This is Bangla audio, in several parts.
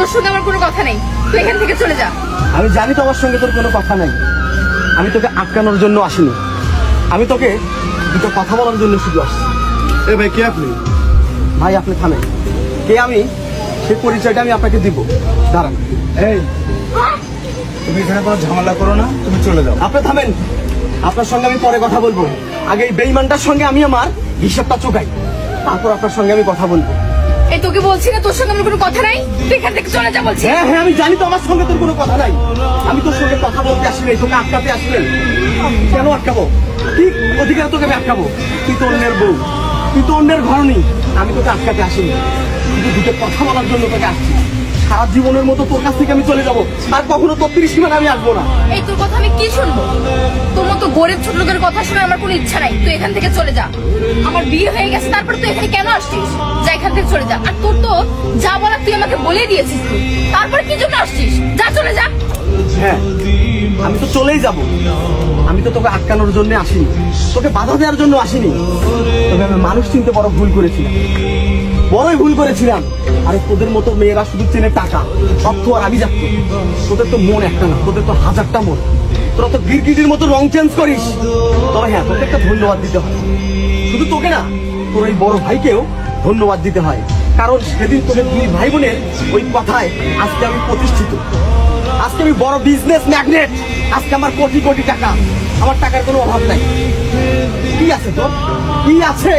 তোর সঙ্গে আমার কোনো কথা নেই। তুই এখান থেকে চলে যা। আমি জানি তো আমার সঙ্গে তোর কোনো কথা নাই। আমি তোকে আটকানোর জন্য আসিনি। আমি তোকে দুটো কথা বলার জন্য শুধু আসছি। এ ভাই কে আপনি? ভাই আপনি থামেন। কে আমি সেই পরিচয়টা আমি আপনাকে দিব। দাঁড়ান। এই তুমি এখানে কোনো ঝামেলা করো না তুমি চলে যাও। আপনি থামেন। আপনার সঙ্গে আমি পরে কথা বলব। আগে এই বেইমানটার সঙ্গে আমি আমার হিসাবটা চোকাই তারপর আপনার সঙ্গে আমি কথা বলব। এই তোকে বলছি না, তোর সঙ্গে আমার কোনো কথা নাই? তুই এখান থেকে চলে যা বলছি। হ্যাঁ হ্যাঁ আমি জানি তো আমার সঙ্গে তোর কোনো কথা নাই। আমি তোর সঙ্গে কথা বলতে আসি নাই, তোকে আটকাতে আসবে কেন আটকাবো? কি অধিকার তোকে আমি আটকাবো? তুই তো অন্যের বউ। তুই তো অন্যের ঘর নেই। আমি তোকে আটকাতে আসিনি। কিন্তু দুটো কথা বলার জন্য তোকে আসছি। সারা জীবনের মতো তোর কাছ থেকে আমি চলে যাব। আর কখনো তোর তিরিশ সীমানা আমি আসব না। এই তোর কথা আমি কি শুনব? তোর মতো গরিব ছোট লোকের কথা শুনে আমার কোনো ইচ্ছা নাই। তুই এখান থেকে চলে যা। আমার বিয়ে হয়ে গেছে তারপর তুই এখানে কেন আসছিস? যা এখান থেকে চলে যা। আর তোর তো যা বলার তুই আমাকে বলে দিয়েছিস তুই তারপর কি জন্য আসছিস? যা চলে যা। হ্যাঁ আমি তো চলেই যাব। আমি তো তোকে আটকানোর জন্য আসিনি। তোকে বাধা দেওয়ার জন্য আসিনি। তবে আমি মানুষ চিনতে বড় ভুল করেছিলাম। বড়ই ভুল করেছিলাম। আরে তোদের মতো মেয়েরা শুধু চেনে টাকা। অর্থ আর আমি যাচ্ছি তোদের তো মন একটা না, তোদের তো হাজারটা মন। তোরা তো গিরগিটির মতো রং চেঞ্জ করিস। তবে হ্যাঁ তোকে একটা ধন্যবাদ দিতে হয়। শুধু তোকে না, তোর এই বড় ভাইকেও ধন্যবাদ দিতে হয়। কারণ সেদিন তোদের দুই ভাই বোনের ওই কথায় আজকে আমি প্রতিষ্ঠিত। আজকে আমি বড় বিজনেস ম্যাগনেট আজকে আমার কোটি কোটি টাকা। আমার টাকার কোনো অভাব নাই। কি আছে তোর? কি আছে?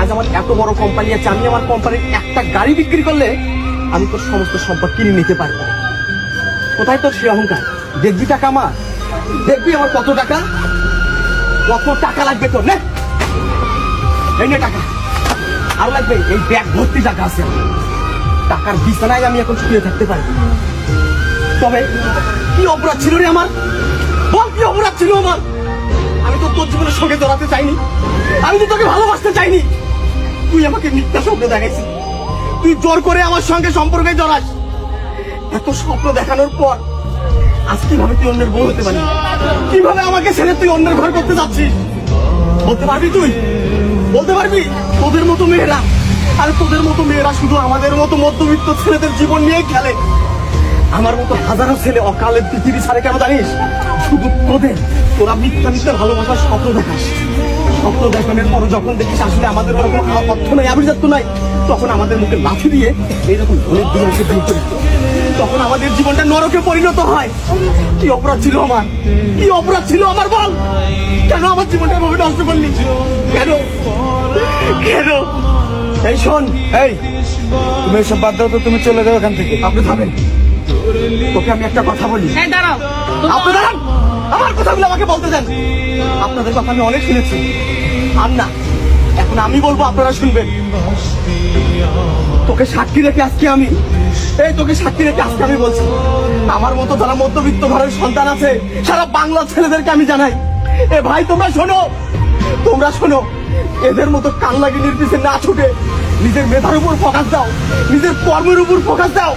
আজ আমার এত বড় কোম্পানি আছে, আমি আমার কোম্পানির একটা গাড়ি বিক্রি করলে আমি তোর সমস্ত সম্পদ কিনে নিতে পারব। কোথায় তোর সে অহংকার? দেখবি টাকা আমার? দেখবি আমার কত টাকা? কত টাকা লাগবে তোর? নে। এই নে টাকা। আর লাগবে? এই ব্যাগ ভর্তি টাকা আছে টাকার বিছানায় আমি এখন শুয়ে থাকতে পারি তবে কি অপরাধ ছিল রে আমার? বল কি অপরাধ ছিল আমার? আমি তোর জীবনের সঙ্গে চাইনি। আমি তো তোকে ভালোবাসতে চাইনি। তুই আমাকে মিথ্যা স্বপ্ন দেখাইছিস। তুই জোর করে আমার সঙ্গে সম্পর্কে জড়াস। এত স্বপ্ন দেখানোর পর আজ কীভাবে তুই অন্যের বউ হতে পারবি কীভাবে আমাকে ছেড়ে তুই অন্যের ঘর করতে যাচ্ছিস? বলতে পারবি তুই? বলতে পারবি? তোদের মতো মেয়েরা আর তোদের মতো মেয়েরা শুধু আমাদের মতো মধ্যবিত্ত ছেলেদের জীবন নিয়ে খেলে। আমার মতো হাজারো ছেলে অকালে পৃথিবী ছাড়ে কেন জানিস? শুধু তোদের। তোরা মিথ্যা মিথ্যা ভালোবাসার স্বপ্ন দেখাস। স্বপ্ন দেখানোর পর যখন দেখিস আসলে আমাদের ওরকম অর্থ নাই, আভিজাত্য নাই, তখন আমাদের মুখে লাঠি দিয়ে এইরকম ধনের এসে বিয়ে করে তখন আমাদের জীবনটা নরকে পরিণত হয়। কি অপরাধ ছিল আমার? কি অপরাধ ছিল আমার বল? কেন আমার জীবনটা এভাবে নষ্ট করলি? কেন? কেন? এই শোন, এই, তুমি এসব বাদ দাও তো, তুমি চলে যাও এখান থেকে। আপনি থামেন। তোকে আমি একটা কথা বলি। হ্যাঁ আমার কথাগুলো আমাকে বলতে দেন। আপনাদের কথা আমি অনেক শুনেছি। আর না এখন আমি বলব আপনারা শুনবেন। তোকে সাক্ষী রেখে আজকে আমি এই তোকে সাক্ষী রেখে আজকে আমি বলছি। আমার মতো যারা মধ্যবিত্ত ঘরের সন্তান আছে সারা বাংলা ছেলেদেরকে আমি জানাই। এ ভাই তোমরা শোনো। তোমরা শোনো। এদের মতো কান্নাগিনির পিছে না ছুটে নিজের মেধার উপর ফোকাস দাও। নিজের কর্মের উপর ফোকাস দাও।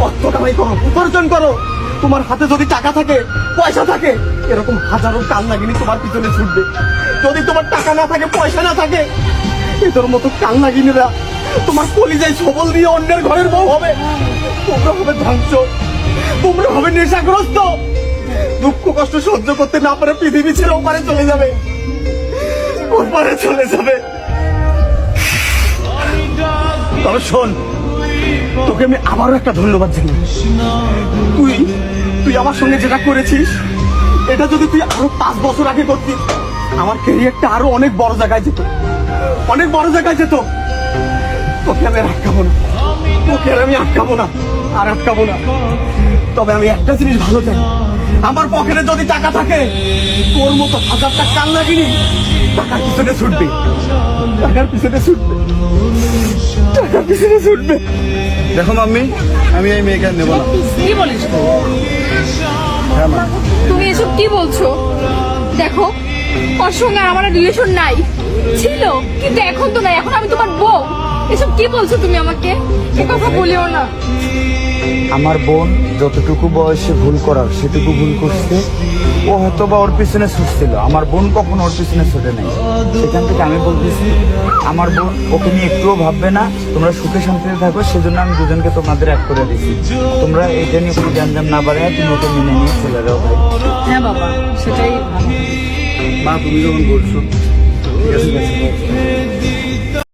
অর্থ কামাই করো, উপার্জন করো। তোমার হাতে যদি টাকা থাকে, পয়সা থাকে, এরকম হাজারো কান্নাগিনি তোমার পিছনে ছুটবে। যদি তোমার টাকা না থাকে, পয়সা না থাকে, এদের মতো কান্নাগিনীরা তোমার কলিজায় সবল দিয়ে অন্যের ঘরের বউ হবে। তোমরা হবে ধ্বংস, তোমরা হবে নেশাগ্রস্ত। দুঃখ কষ্ট সহ্য করতে না পারে পৃথিবী ছেড়ে ওপারে চলে যাবে। ওপারে চলে যাবে। তবে শোন তোকে আমি আবারও একটা ধন্যবাদ জানাই। তুই তুই আমার সঙ্গে যেটা করেছিস, এটা যদি তুই আরও পাঁচ বছর আগে করতিস আমার ক্যারিয়ারটা আরও অনেক বড় জায়গায় যেত। অনেক বড় জায়গায় যেত। তোকে আমি আটকাবো না। তোকে আর আমি আটকাবো না, আর আটকাবো না। তবে আমি একটা জিনিস ভালো চাই আমার পকেটে যদি টাকা থাকে, তোর মতো হাজারটা কান লাগিনি টাকার পিছনে ছুটবে। টাকার পিছনে ছুটবে। টাকার পিছনে ছুটবে। দেখো মাম্মি আমি এই মেয়েকে নেব না। কি বলিস হ্যাঁ তুমি এসব কি বলছো? দেখো ওর সঙ্গে আর আমার রিলেশন নাই। ছিল কিন্তু এখন তো নাই। এখন আমি তোমার বউ। এসব কি বলছো তুমি আমাকে? এ কথা বলিও না। আমার বোন যতটুকু বয়সে ভুল করার সেটুকু ভুল করছে ও হয়তো বা ওর পিছনে ছুটছিল। আমার বোন কখনো ওর পিছনে ছুটে নাই। সেখান থেকে আমি বলতেছি আমার বোন ওকে নিয়ে একটুও ভাববে না। তোমরা সুখে শান্তিতে থাকো সেজন্য আমি দুজনকে তোমাদের এক করে দিছি। তোমরা এটা নিয়ে কোনো গ্যাঞ্জাম না বাড়ায় তুমি ওকে মেনে নিয়ে চলে যাও ভাই। হ্যাঁ বাবা সেটাই মা তুমি যখন বলছো ঠিক আছে।